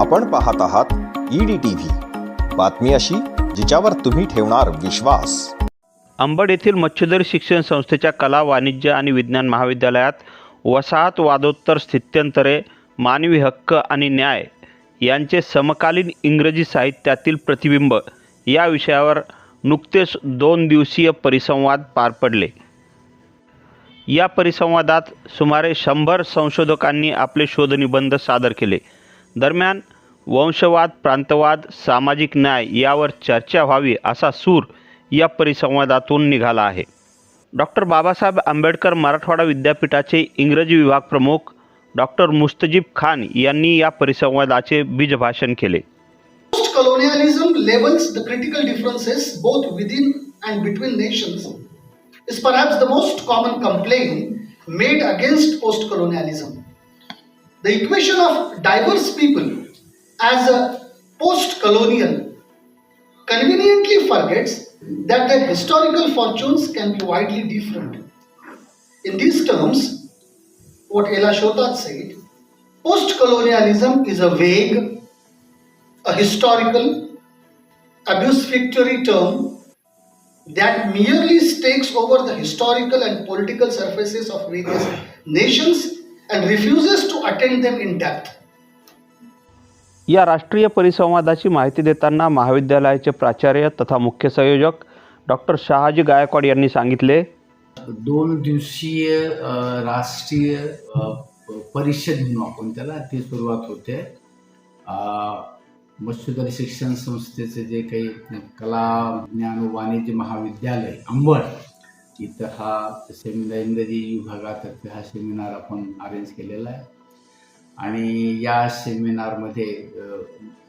आपण पाहत आहात ईडी टीव्ही बातमी अशी जिच्यावर तुम्ही ठेवणार विश्वास. अंबड येथील मच्छुदरी शिक्षण संस्थेच्या कला वाणिज्य आणि विज्ञान महाविद्यालयात वसाहत वादोत्तर स्थित्यंतरे मानवी हक्क आणि न्याय यांचे समकालीन इंग्रजी साहित्यातील प्रतिबिंब या विषयावर नुकतेच दोन दिवसीय परिसंवाद पार पडले. या परिसंवादात सुमारे शंभर संशोधकांनी आपले शोधनिबंध सादर केले. दरम्यान वंशवाद प्रांतवाद सामाजिक न्याय यावर चर्चा व्हावी असा सूर या परिसंवादातून निघाला आहे. डॉक्टर बाबासाहेब आंबेडकर मराठवाडा विद्यापीठाचे इंग्रजी विभाग प्रमुख डॉक्टर मुस्तजीब खान यांनी या परिसंवादाचे बीजभाषण केले. Made against post colonialism the equation of diverse people as a post-colonial conveniently forgets that their historical fortunes can be widely different. In these terms, what Ella Shotat said, post-colonialism is a vague, a historical, abuse-victory term that merely takes over the historical and political surfaces of various nations and refuses to attend them in depth. या राष्ट्रीय परिसंवादाची माहिती देताना महाविद्यालयाचे प्राचार्य तथा मुख्य संयोजक doctor Shahaji Gaikwad यांनी सांगितले. दोन दिवसीय राष्ट्रीय परिषद म्हणून आपण त्याला ती सुरुवात होते. अ, शिक्षण संस्थेचे जे काही कला ज्ञान वाणिज्य महाविद्यालय अंबड इथं हा सेमिनार इंग्रजी विभागातर्फे हा सेमिनार आपण अरेंज केलेला आहे. आणि या सेमिनारमध्ये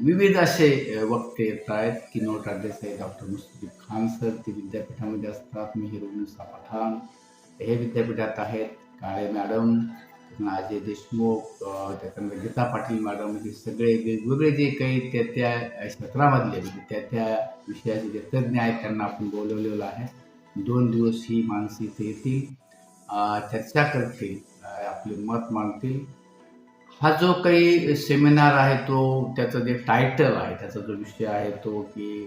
विविध असे वक्ते येत आहेत. की नोट अध्यक्ष आहे डॉक्टर मुस्तफिब खान सर. ते विद्यापीठामध्ये असतात. मिहिर उन्निसा पठाण. हे विद्यापीठात आहेत. काळे मॅडम अजय देशमुख अ, त्याच्यानंतर गीता पाटील मॅडम. हे सगळे वेगवेगळे जे काही त्या त्या क्षेत्रामधले म्हणजे त्या त्या विषयाचे जे तज्ज्ञ आहेत त्यांना आपण बोलवलेलं आहे. दोन दिवस ही माणसं इथे येतील. चर्चा करतील. आपले मत मांडतील. हा जो काही सेमिनार आहे तो त्याचं जे टायटल आहे त्याचा जो विषय आहे तो की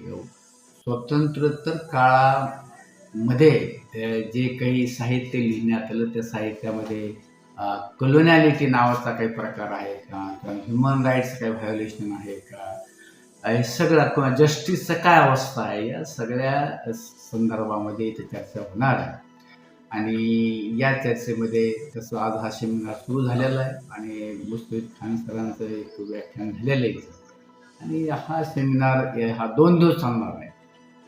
स्वतंत्रोत्तर काळामध्ये जे काही साहित्य लिहिण्यात आलं त्या साहित्यामध्ये कलोनॅलिटी नावाचा काही प्रकार आहे का? किंवा ह्युमन राईट्स काही व्हायोलेशन आहे का? हे सगळं किंवा जस्टिसचं काय अवस्था आहे या सगळ्या संदर्भामध्ये इथे चर्चा होणार आहे. आणि या चर्चेमध्ये तसं आज हा सेमिनार सुरू झालेला आहे आणि मुस्तफिद खान सरांचं एक व्याख्यान झालेलं आहे. आणि हा सेमिनार हा दोन दिवस चालणार आहे.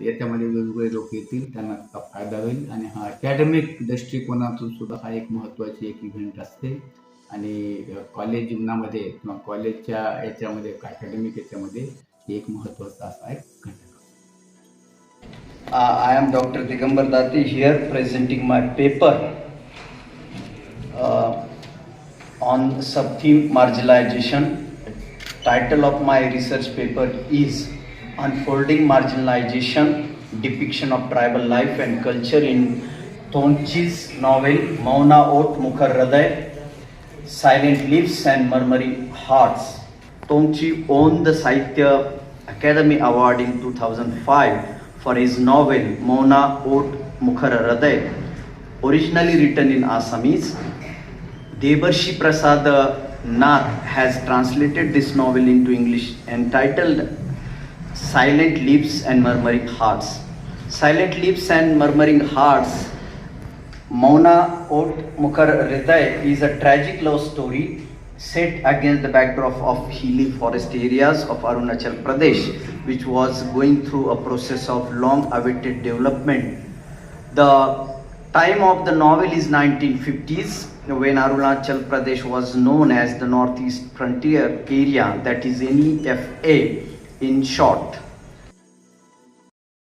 याच्यामध्ये वेगवेगळे लोक येतील त्यांना त्याचा फायदा होईल आणि हा अकॅडमिक दृष्टिकोनातून सुद्धा हा एक महत्त्वाची एक इव्हेंट असते. आणि कॉलेज जीवनामध्ये किंवा कॉलेजच्या याच्यामध्ये अकॅडमिक याच्यामध्ये एक महत्त्वाचा असा Uh, I am Dr. Digambar Dati here presenting my paper uh, on sub-theme marginalization. Title of my research paper is Unfolding Marginalization, Depiction of Tribal Life and Culture in Tonchi's novel Mauna Ot Mukhar Hraday, Silent Lips and Murmuring Hearts. Tomchi won the Sahitya Academy Award in 2005 for his novel Mona Ot Mukhar Hraday, originally written in Assamese. Debarshi Prasad uh, Nath has translated this novel into English entitled Silent Lips and Murmuring Hearts. Silent Lips and Murmuring Hearts Mona Ot Mukhar Hriday is a tragic love story set against the backdrop of hilly forest areas of Arunachal Pradesh, which was going through a process of long awaited development. The time of the novel is 1950s when Arunachal Pradesh was known as the Northeast Frontier Area, that is NEFA in short.